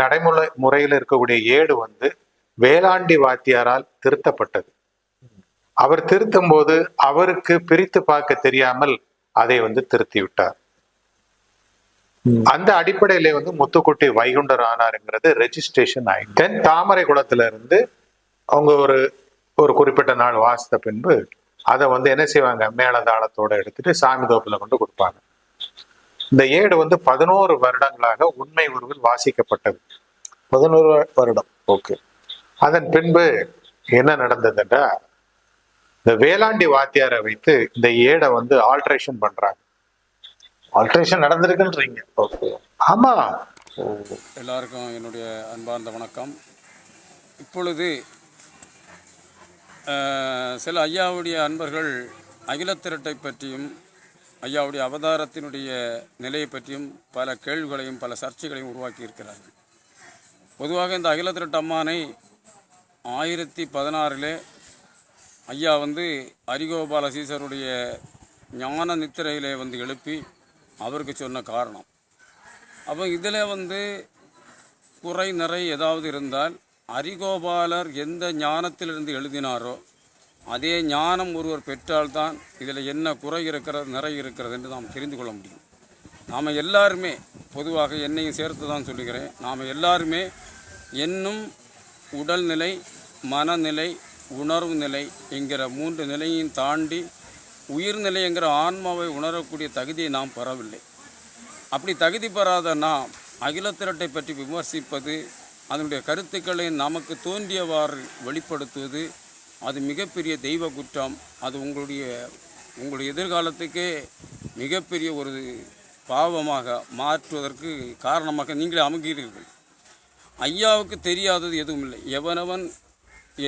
நடைமுறை முறையில் இருக்கக்கூடிய ஏடு வந்து வேளாண்டி வாத்தியாரால் திருத்தப்பட்டது. அவர் திருத்தும் போது அவருக்கு பிரித்து பார்க்க தெரியாமல் அதை வந்து திருத்தி விட்டார். அந்த அடிப்படையில வந்து முத்துக்குட்டி வைகுண்டர் ஆனாருங்கிறது ரெஜிஸ்ட்ரேஷன் ஆயிடுச்சு தென் தாமரை குளத்துல இருந்து அவங்க ஒரு ஒரு குறிப்பிட்ட நாள் வாசித்த பின்பு அதை வந்து என்ன செய்வாங்க? மேலதாளத்தோட எடுத்துட்டு சாமி தோப்புல கொண்டு கொடுப்பாங்க. இந்த ஏடு வந்து பதினோரு வருடங்களாக உண்மை உருவில் வாசிக்கப்பட்டது. பதினோரு வருடம். ஓகே. அதன் பின்பு என்ன நடந்ததுன்னா இந்த வேளாண்டி வாத்தியாரை வைத்து இந்த ஏடை வந்து ஆல்ட்ரேஷன் பண்றாங்க. ஆல்ட்ரேஷன் நடந்திருக்குன்றீங்க. ஓகே. ஆமா. எல்லாருக்கும் என்னுடைய அன்பார்ந்த வணக்கம். இப்பொழுது சில ஐயாவுடைய அன்பர்கள் அகிலத்திரட்டை பற்றியும் ஐயாவுடைய அவதாரத்தினுடைய நிலையை பற்றியும் பல கேள்விகளையும் பல சர்ச்சைகளையும் உருவாக்கி இருக்கிறார்கள் பொதுவாக இந்த அகில அகிலத்திரட்டு அம்மானை ஆயிரத்தி பதினாறிலே ஐயா வந்து அரிகோபால சீசருடைய ஞான நித்திரையிலே வந்து எழுப்பி அவருக்கு சொன்ன காரணம். அப்போ இதில் வந்து குறை நிறை ஏதாவது இருந்தால் அரிகோபாலர் எந்த ஞானத்திலிருந்து எழுதினாரோ அதே ஞானம் ஒருவர் பெற்றால்தான் இதில் என்ன குறை இருக்கிறது நிறை இருக்கிறது என்று நாம் தெரிந்து கொள்ள முடியும். நாம் எல்லாருமே பொதுவாக என்னையும் சேர்த்து தான் சொல்லுகிறேன். நாம் எல்லாருமே என்னும் உடல்நிலை மனநிலை உணர்வு நிலை என்கிற மூன்று நிலையையும் தாண்டி உயிர்நிலை என்கிற ஆன்மாவை உணரக்கூடிய தகுதியை நாம் பெறவில்லை. அப்படி தகுதி பெறாத நாம் அகிலத்திரட்டை பற்றி விமர்சிப்பது அதனுடைய கருத்துக்களை நமக்கு தோன்றியவாறு வெளிப்படுத்துவது அது மிகப்பெரிய தெய்வ குற்றம். அது உங்களுடைய உங்களுடைய எதிர்காலத்துக்கே மிகப்பெரிய ஒரு பாவமாக மாற்றுவதற்கு காரணமாக நீங்களே அமைகிறீர்கள் ஐயாவுக்கு தெரியாதது எதுவும் இல்லை. எவனவன்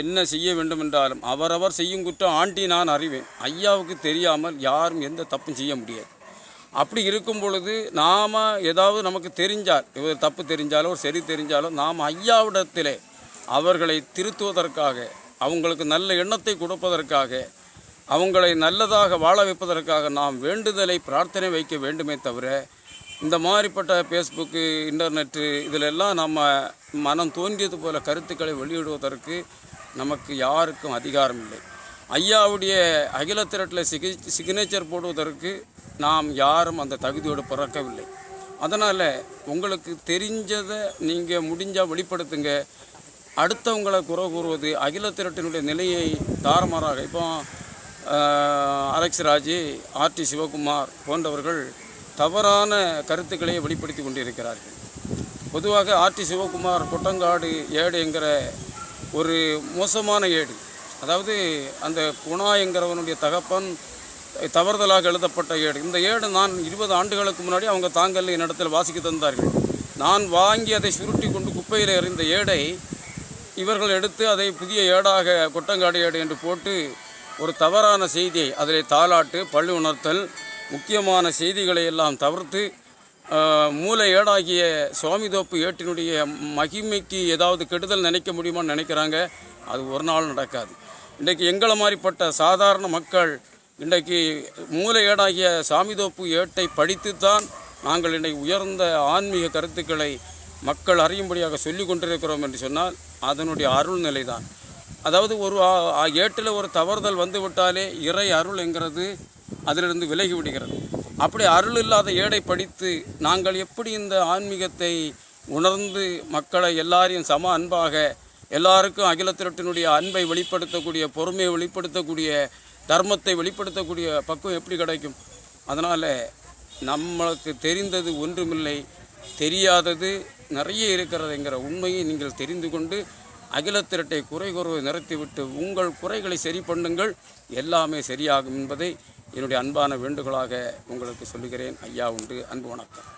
என்ன செய்ய வேண்டும் என்றாலும் அவரவர் செய்யும் குற்றம் ஆண்டி நான் அறிவேன். ஐயாவுக்கு தெரியாமல் யாரும் எந்த தப்பும் செய்ய முடியாது. அப்படி இருக்கும் பொழுது நாம் ஏதாவது நமக்கு தெரிஞ்சால் இவர் தப்பு தெரிஞ்சாலோ சரி தெரிஞ்சாலோ நாம் ஐயாவிடத்திலே அவர்களை திருத்துவதற்காக அவங்களுக்கு நல்ல எண்ணத்தை கொடுப்பதற்காக அவங்களை நல்லதாக வாழ வைப்பதற்காக நாம் வேண்டுதலை பிரார்த்தனை வைக்க வேண்டுமே தவிர இந்த மாதிரிப்பட்ட ஃபேஸ்புக்கு இன்டர்நெட்டு இதிலெல்லாம் நம்ம மனம் தோன்றியது போல கருத்துக்களை வெளியிடுவதற்கு நமக்கு யாருக்கும் அதிகாரம் இல்லை. ஐயாவுடைய அகில திரட்டில் சிகி சிக்னேச்சர் போடுவதற்கு நாம் யாரும் அந்த தகுதியோடு பிறக்கவில்லை. அதனால் உங்களுக்கு தெரிஞ்சதை நீங்கள் முடிஞ்சால் வெளிப்படுத்துங்க. அடுத்தவங்களை குறை கூறுவது அகில திரட்டினுடைய நிலையை தாரமாறாக இப்போ அலெக்ஸ் ராஜி ஆர்டி சிவகுமார் போன்றவர்கள் தவறான கருத்துக்களை வெளிப்படுத்தி கொண்டிருக்கிறார்கள். பொதுவாக ஆர்டி சிவகுமார் கொட்டங்காடு ஏடு என்கிற ஒரு மோசமான ஏடு. அதாவது அந்த குணா என்கிறவனுடைய தகப்பன் தவறுதலாக எழுதப்பட்ட ஏடு. இந்த ஏடு நான் இருபது ஆண்டுகளுக்கு முன்னாடி அவங்க தாங்கல் என்னிடத்தில் வாசிக்க தந்தார்கள். நான் வாங்கி அதை சுருட்டி கொண்டு குப்பையில் எறிந்த ஏடை இவர்கள் எடுத்து அதை புதிய ஏடாக கொட்டங்காடு ஏடு என்று போட்டு ஒரு தவறான செய்தியை அதில் தாலாட்டு பள்ளி உணர்த்தல் முக்கியமான செய்திகளை எல்லாம் தவிர்த்து மூல ஏடாகிய சுவாமிதோப்பு ஏட்டினுடைய மகிமைக்கு ஏதாவது கெடுதல் நினைக்க முடியுமான்னு நினைக்கிறாங்க. அது ஒரு நாள் நடக்காது. இன்றைக்கு எங்களை மாதிரிப்பட்ட சாதாரண மக்கள் இன்றைக்கு மூல ஏடாகிய சாமிதோப்பு ஏட்டை படித்துத்தான் நாங்கள் இன்றைக்கு உயர்ந்த ஆன்மீக கருத்துக்களை மக்கள் அறியும்படியாக சொல்லி கொண்டிருக்கிறோம் என்று சொன்னால் அதனுடைய அருள் நிலைதான் அதாவது ஒரு ஆ- ஏட்டில் ஒரு தவறுதல் வந்து விட்டாலே இறை அருள் என்கிறது அதிலிருந்து விலகி விடுகிறது. அப்படி அருள் இல்லாத ஏடை படித்து நாங்கள் எப்படி இந்த ஆன்மீகத்தை உணர்ந்து மக்களை எல்லாரையும் சம அன்பாக எல்லாருக்கும் அகிலத்திரட்டினுடைய அன்பை வெளிப்படுத்தக்கூடிய பொறுமையை வெளிப்படுத்தக்கூடிய தர்மத்தை வெளிப்படுத்தக்கூடிய பக்குவம் எப்படி கிடைக்கும்? அதனால் நம்மளுக்கு தெரிந்தது ஒன்றுமில்லை தெரியாதது நிறைய இருக்கிறதுங்கிற உண்மையை நீங்கள் தெரிந்து கொண்டு அகிலத்திரட்டை குறை கூறுவதை நிறுத்திவிட்டு உங்கள் குறைகளை சரி பண்ணுங்கள். எல்லாமே சரியாகும் என்பதை என்னுடைய அன்பான வேண்டுகோளாக உங்களுக்கு சொல்லுகிறேன். ஐயா உண்டு. அன்பு வணக்கம்.